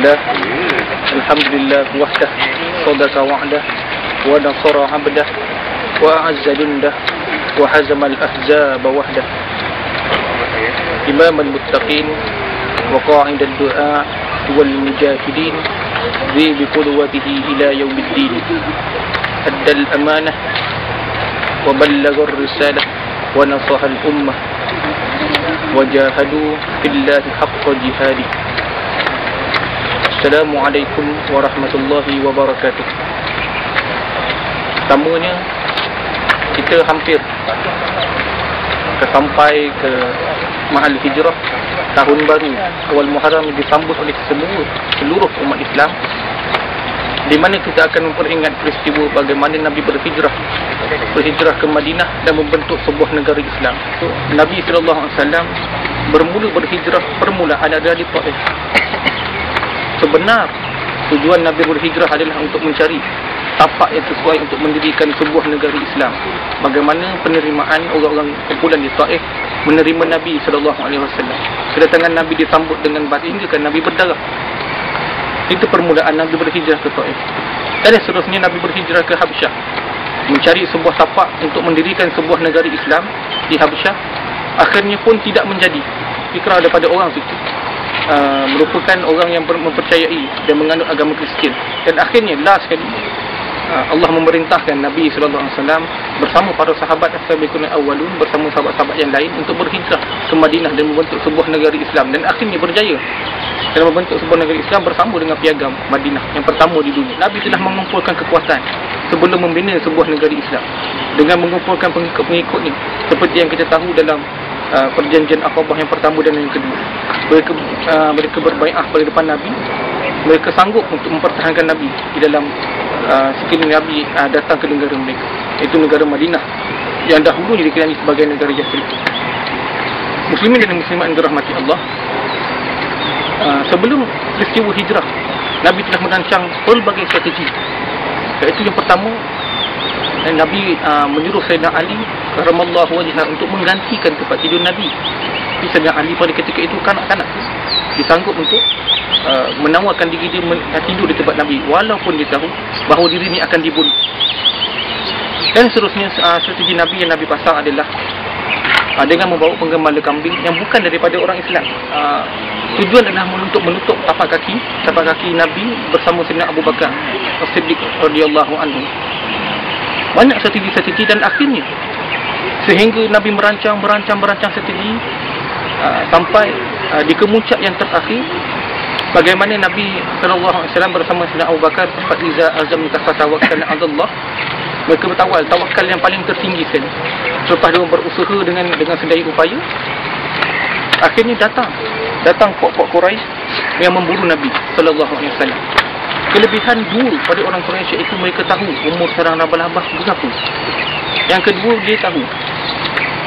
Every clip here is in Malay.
الله الحمد لله وحده. صدق وعده. ونصر عبده. وأعز جنده. وهزم الأحزاب وحده. إمام المتقين وقاعد الدعاء والمجاهدين ذي بقدوته إلى يوم الدين. أدى الأمانة وبلغ الرسالة ونصح الأمة. وجاهدوا في الله حق جهاده. السلام عليكم ورحمة الله وبركاته Pertamanya kita hampir ke sampai ke mahal hijrah tahun baru awal Muharram disambut oleh semua seluruh umat Islam di mana kita akan memperingat peristiwa bagaimana Nabi berhijrah berhijrah ke Madinah dan membentuk sebuah negara Islam. So, Nabi sallallahu alaihi wasallam bermula berhijrah permulaan adalah di Taif. Sebenar tujuan Nabi berhijrah adalah untuk mencari tapak yang sesuai untuk mendirikan sebuah negara Islam. Bagaimana penerimaan orang-orang kumpulan di Taif menerima Nabi sallallahu alaihi wasallam. Kedatangan Nabi disambut dengan baik hingga kan Nabi berdarah. Itu permulaan Nabi berhijrah ke Taif. Dan seterusnya Nabi berhijrah ke Habsyah. Mencari sebuah tapak untuk mendirikan sebuah negara Islam di Habsyah. Akhirnya pun tidak menjadi. Fikrah daripada orang itu. Uh, merupakan orang yang mempercayai dan menganut agama Kristian. Dan akhirnya last sekali uh, Allah memerintahkan Nabi SAW bersama para sahabat as-sabiqun awwalun bersama sahabat-sahabat yang lain untuk berhijrah ke Madinah dan membentuk sebuah negara Islam dan akhirnya berjaya dalam membentuk sebuah negara Islam bersama dengan piagam Madinah yang pertama di dunia. Nabi telah mengumpulkan kekuatan sebelum membina sebuah negara Islam dengan mengumpulkan pengikut-pengikutnya seperti yang kita tahu dalam uh, perjanjian Aqabah yang pertama dan yang kedua. Mereka uh, mereka berbaiat pada depan Nabi. Mereka sanggup untuk mempertahankan Nabi di dalam uh, sekiranya Nabi uh, datang ke negara mereka. Itu negara Madinah yang dahulunya dikenali sebagai negara Yathrib. Muslimin dan muslimat yang dirahmati Allah, Uh, sebelum peristiwa hijrah Nabi telah merancang pelbagai strategi iaitu yang pertama dan Nabi uh, menyuruh Sayyidina Ali karamallahu wajhah untuk menggantikan tempat tidur Nabi. Tapi Sayyidina Ali pada ketika itu kanak-kanak. Disanggup untuk uh, menawarkan diri dia men- tidur di tempat Nabi. Walaupun dia tahu bahawa diri ini akan dibunuh. Dan seterusnya uh, strategi Nabi yang Nabi pasang adalah uh, dengan membawa penggembala kambing yang bukan daripada orang Islam. Uh, tujuan adalah menutup menutup tapak kaki tapak kaki Nabi bersama Sayyidina Abu Bakar As-Siddiq radhiyallahu anhu banyak strategi-strategi dan akhirnya sehingga Nabi merancang merancang merancang strategi uh, sampai uh, di kemuncak yang terakhir bagaimana Nabi sallallahu alaihi wasallam bersama Sayyidina Abu Bakar fa iza azam tafawakkal 'ala Allah mereka bertawal tawakal yang paling tertinggi sekali selepas dia berusaha dengan dengan sedaya upaya akhirnya datang datang pok-pok Quraisy yang memburu Nabi sallallahu alaihi wasallam. Kelebihan dua pada orang Quraisy iaitu mereka tahu umur seorang laba-laba berapa. Yang kedua dia tahu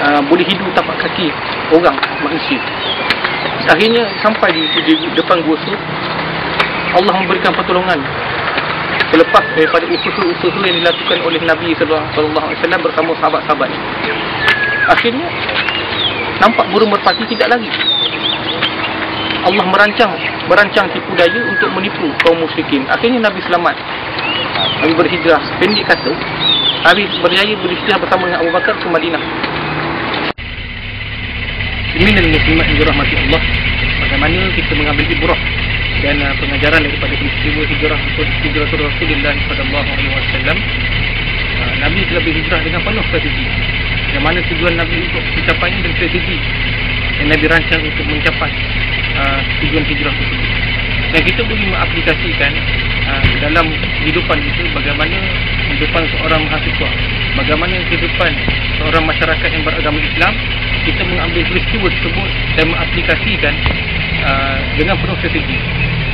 uh, boleh hidup tapak kaki orang manusia. Akhirnya sampai di, di depan gua Sur Allah memberikan pertolongan selepas daripada usaha-usaha yang dilakukan oleh Nabi sallallahu alaihi wasallam bersama sahabat-sahabatnya. Akhirnya nampak burung merpati tidak lagi Allah merancang merancang tipu daya untuk menipu kaum musyrikin. Akhirnya Nabi selamat. Nabi berhijrah. Pendek kata, Nabi berjaya berhijrah bersama dengan Abu Bakar ke Madinah. Dan muslimat yang dirahmati Allah, bagaimana kita mengambil ibrah dan uh, pengajaran daripada peristiwa hijrah hijrah Rasulullah alaihi wasallam. Uh, Nabi telah berhijrah dengan penuh strategi. Yang mana tujuan Nabi untuk mencapainya dan strategi yang Nabi rancang untuk mencapai uh, tujuan hijrah tersebut. Dan kita boleh mengaplikasikan uh, dalam kehidupan kita bagaimana kehidupan seorang mahasiswa, bagaimana kehidupan seorang masyarakat yang beragama Islam, kita mengambil peristiwa tersebut dan mengaplikasikan uh, dengan penuh strategi.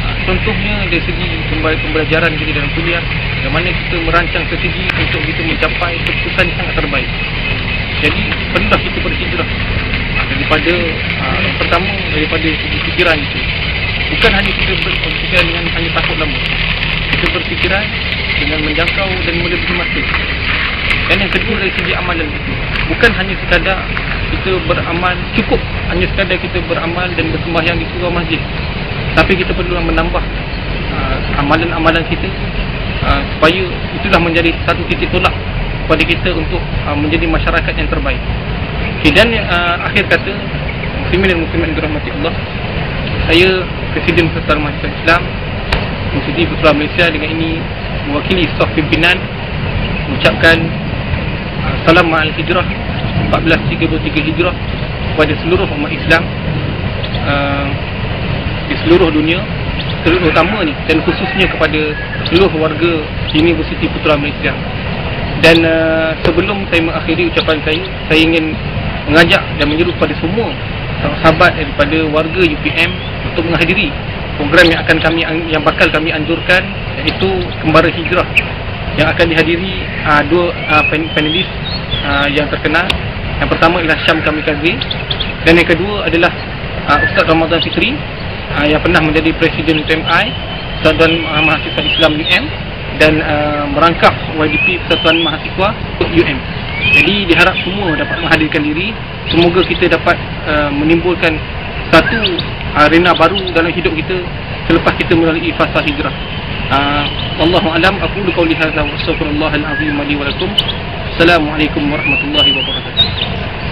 Uh, contohnya dari segi pembelajaran kita dalam kuliah, bagaimana kita merancang strategi untuk kita mencapai keputusan yang sangat terbaik. Jadi perlulah kita berhijrah daripada uh, pertama daripada fikiran itu. Bukan hanya kita berfikiran dengan hanya takut lama. Kita berfikiran dengan menjangkau dan melebihi masa. Dan yang kedua dari segi amalan itu. Bukan hanya sekadar kita beramal cukup hanya sekadar kita beramal dan bersembahyang di surau masjid. Tapi kita perlu menambah uh, amalan-amalan kita uh, supaya itulah menjadi satu titik tolak kepada kita untuk uh, menjadi masyarakat yang terbaik. Dan uh, akhir kata muslimin dan muslimat dirahmati Allah. Saya Presiden Persatuan Mahasiswa Islam Universiti Putra Malaysia dengan ini mewakili staf pimpinan mengucapkan uh, salam ma'al hijrah 1433 hijrah kepada seluruh umat Islam uh, di seluruh dunia terutama ni dan khususnya kepada seluruh warga Universiti Putra Malaysia dan uh, sebelum saya mengakhiri ucapan saya saya ingin mengajak dan menyeru kepada semua sahabat daripada warga UPM untuk menghadiri program yang akan kami yang bakal kami anjurkan iaitu Kembara Hijrah yang akan dihadiri uh, dua uh, panelis uh, yang terkenal. Yang pertama ialah Syam Kamikaze dan yang kedua adalah uh, Ustaz Ramadan Fitri uh, yang pernah menjadi Presiden UTMI Persatuan Mahasiswa Islam UM dan uh, merangkap YDP Persatuan Mahasiswa UM jadi diharap semua dapat menghadirkan diri. Semoga kita dapat uh, menimbulkan satu arena baru dalam hidup kita selepas kita melalui fasa hijrah. Uh, Wallahu alam. Aku lu qauli hadza wa astaghfirullahal azim li wa lakum. Assalamualaikum warahmatullahi wabarakatuh